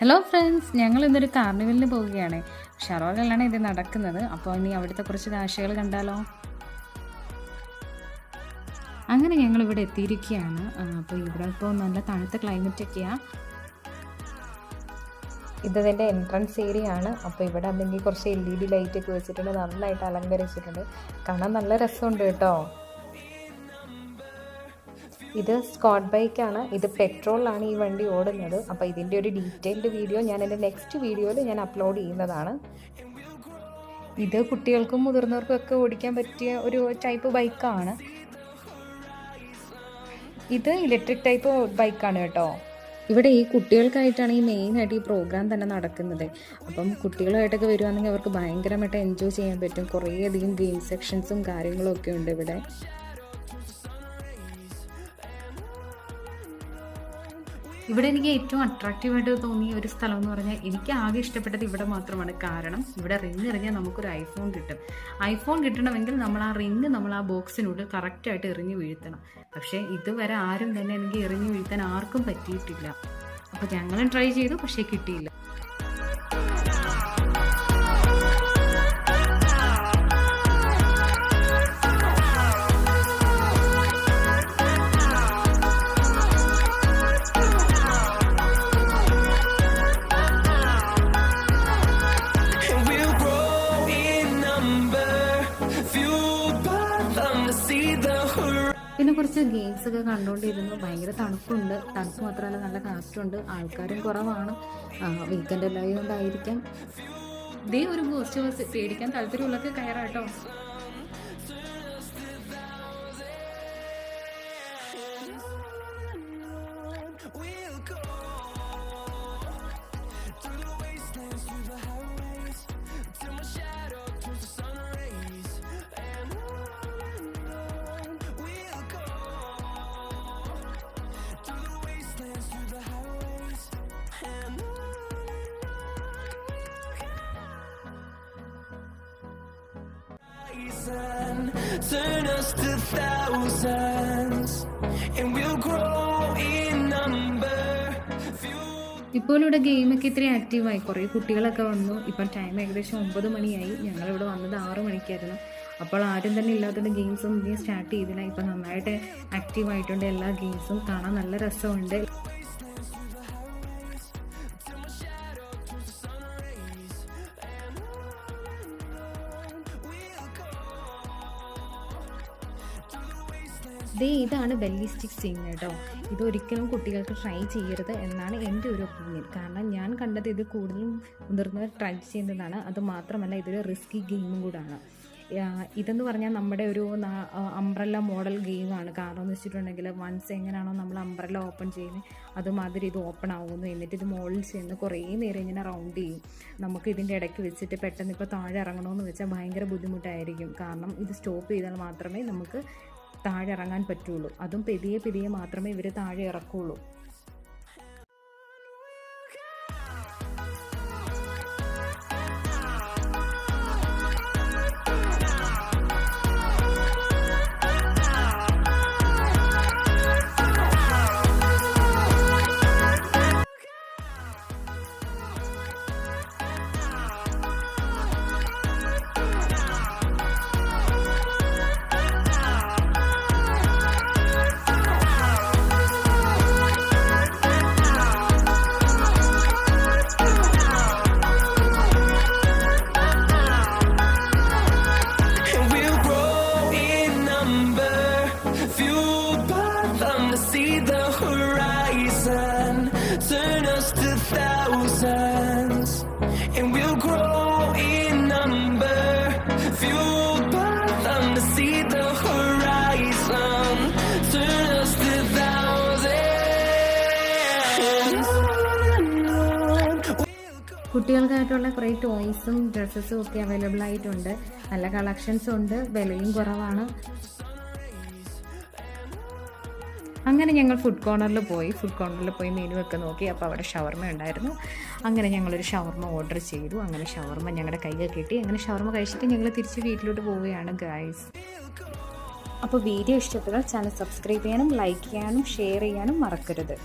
Hello friends ഞങ്ങൾ ഇന്നൊരു കാർണിവലിന് പോവുകയാണ്. ഷറോയിലാണ് ഇത് നടക്കുന്നത്. അപ്പോൾ ഇനി അവിടുത്തെ കുറച്ച് കാഴ്ചകൾ കണ്ടാലോ? അങ്ങനെ ഞങ്ങൾ ഇവിടെ എത്തിയിരിക്കുകയാണ്. അപ്പോൾ ഇവിടെ ഇപ്പോൾ നല്ല തണുത്ത ക്ലൈമറ്റ് ഒക്കെയാണ് ഇതിന്റെ എൻട്രൻസ് ഏരിയ ആണ്. അപ്പോൾ ഇവിടെ അല്ലെങ്കിൽ കുറച്ച് എൽ ഇ ഡി ലൈറ്റ് ഒക്കെ വെച്ചിട്ടുണ്ട്. നന്നായിട്ട് അലങ്കരിച്ചിട്ടുണ്ട്. കാണാൻ നല്ല രസമുണ്ട് കേട്ടോ. ഇത് സ്കോട്ട് ബൈക്കാണ് ഇത് പെട്രോളിലാണ് ഈ വണ്ടി ഓടുന്നത്. അപ്പോൾ ഇതിന്റെ ഒരു ഡീറ്റെയിൽഡ് വീഡിയോ ഞാൻ എന്റെ നെക്സ്റ്റ് വീഡിയോയിൽ ഞാൻ അപ്ലോഡ് ചെയ്യുന്നതാണ്. ഇത് കുട്ടികൾക്കും മുതിർന്നവർക്കും ഒക്കെ ഓടിക്കാൻ പറ്റിയ ഒരു ടൈപ്പ് ബൈക്കാണ് ഇത് ഇലക്ട്രിക് ടൈപ്പ് ബൈക്കാണ് കേട്ടോ. ഇവിടെ ഈ കുട്ടികൾക്കായിട്ടാണ് ഈ മെയിനായിട്ട് ഈ പ്രോഗ്രാം തന്നെ നടക്കുന്നത്. അപ്പം കുട്ടികളായിട്ടൊക്കെ വരുവാണെങ്കിൽ അവർക്ക് ഭയങ്കരമായിട്ട് എൻജോയ് ചെയ്യാൻ പറ്റും. കുറേയധികം ഗെയിം സെക്ഷൻസും കാര്യങ്ങളും ഒക്കെ ഉണ്ട് ഇവിടെ. ഇവിടെ എനിക്ക് ഏറ്റവും അട്രാക്റ്റീവായിട്ട് തോന്നിയ ഒരു സ്ഥലം എന്ന് പറഞ്ഞാൽ എനിക്ക് ആകെ ഇഷ്ടപ്പെട്ടത് ഇവിടെ മാത്രമാണ്. കാരണം ഇവിടെ റിങ് എറിഞ്ഞാൽ നമുക്കൊരു ഐഫോൺ കിട്ടും. ഐഫോൺ കിട്ടണമെങ്കിൽ നമ്മൾ ആ റിങ് നമ്മൾ ആ ബോക്സിനുള്ളിൽ കറക്റ്റായിട്ട് എറിഞ്ഞ് വീഴ്ത്തണം. പക്ഷേ ഇതുവരെ ആരും തന്നെ എനിക്ക് എറിഞ്ഞ് വീഴ്ത്താൻ ആർക്കും പറ്റിയിട്ടില്ല. അപ്പോൾ ഞങ്ങളും ട്രൈ ചെയ്തു പക്ഷേ കിട്ടിയില്ല. കുറച്ച് ഗെയിംസ് ഒക്കെ കണ്ടുകൊണ്ടിരുന്നു ഭയങ്കര തണുപ്പുണ്ട്. തണുപ്പ് മാത്രമല്ല നല്ല കാറ്റുണ്ട്. ആൾക്കാരും കുറവാണ്. വീക്കെൻഡ് എല്ലാം കൊണ്ടായിരിക്കാം ഇതേ ഒരു ഗോസ്റ്റ് ബസ് പേടിക്കാൻ താല്പര്യമുള്ളൊക്കെ കയറാട്ടോ We'll go to the Turn us to thousands, and we'll grow in number. ഇപ്പോൾ ഇവിടെ ഗെയിമൊക്കെ ഇത്രയും ആക്റ്റീവായി കുറേ കുട്ടികളൊക്കെ വന്നു. ഇപ്പം ടൈം ഏകദേശം ഒമ്പത് മണിയായി. ഞങ്ങൾ ഞങ്ങളിവിടെ വന്നത് ആറ് മണിക്കായിരുന്നു. അപ്പോൾ ആരും തന്നെ ഇല്ലാത്തതുകൊണ്ട് ഗെയിംസും ഇനിയും സ്റ്റാർട്ട് ചെയ്തില്ല. ഇപ്പം നന്നായിട്ട് ആക്റ്റീവായിട്ടുണ്ട് എല്ലാ ഗെയിംസും കാണാൻ നല്ല രസമുണ്ട്. ദേ ഇതാണ് ബെല്ലി സ്റ്റിക്ക് ചെയ്യുന്നത് കേട്ടോ ഇതൊരിക്കലും കുട്ടികൾക്ക് ട്രൈ ചെയ്യരുത് എന്നാണ് എന്റെ ഒരു ഒപ്പീനിയൻ കാരണം ഞാൻ കണ്ടത് ഇത് കൂടുതലും മുതിർന്നവർ ട്രൈ ചെയ്യുന്നതാണ്. അത് മാത്രമല്ല ഇതൊരു റിസ്കി ഗെയിമും കൂടാണ്. ഇതെന്ന് പറഞ്ഞാൽ നമ്മുടെ ഒരു അംബ്രല്ല മോഡൽ ഗെയിമാണ് കാരണം എന്ന് വെച്ചിട്ടുണ്ടെങ്കിൽ വൺസ് എങ്ങനെയാണോ നമ്മൾ അംബ്രല്ല ഓപ്പൺ ചെയ്യുന്നത് അതുമാതിരി ഇത് ഓപ്പൺ ആവുന്നു. എന്നിട്ട് ഇത് മുകളിൽ ചെയ്യുന്ന കുറേ നേരം ഇങ്ങനെ റൗണ്ട് ചെയ്യും. നമുക്ക് ഇതിന്റെ ഇടയ്ക്ക് വെച്ചിട്ട് പെട്ടെന്ന് ഇപ്പോൾ താഴെ ഇറങ്ങണമെന്ന് വെച്ചാൽ ഭയങ്കര ബുദ്ധിമുട്ടായിരിക്കും. കാരണം ഇത് സ്റ്റോപ്പ് ചെയ്താൽ മാത്രമേ നമുക്ക് താഴെ ഇറങ്ങാൻ പറ്റുള്ളൂ. അതും പെതിയെ പെതിയെ മാത്രമേ ഇവർ താഴെ ഇറക്കുള്ളൂ. കുട്ടികൾക്കായിട്ടുള്ള കുറേ ടോയ്സും ഡ്രസ്സസും ഒക്കെ അവൈലബിൾ ആയിട്ടുണ്ട്. നല്ല കളക്ഷൻസും ഉണ്ട്. വിലയും കുറവാണ്. അങ്ങനെ ഞങ്ങൾ ഫുഡ് കോർണറിൽ പോയി. ഫുഡ് കോർണറിൽ പോയി മെനു ഒക്കെ നോക്കി. അപ്പോൾ അവിടെ ഷവർമ ഉണ്ടായിരുന്നു. അങ്ങനെ ഞങ്ങളൊരു ഷവർമ ഓർഡർ ചെയ്തു. അങ്ങനെ ഷവർമ ഞങ്ങളുടെ കയ്യിൽ കിട്ടി. അങ്ങനെ ഷവർമ കഴിച്ചിട്ട് ഞങ്ങൾ തിരിച്ച് വീട്ടിലോട്ട് പോവുകയാണ് ഗായ്സ് അപ്പോൾ വീഡിയോ ഇഷ്ടപ്പെട്ടാൽ ചാനൽ സബ്സ്ക്രൈബ് ചെയ്യാനും ലൈക്ക് ചെയ്യാനും ഷെയർ ചെയ്യാനും മറക്കരുത്.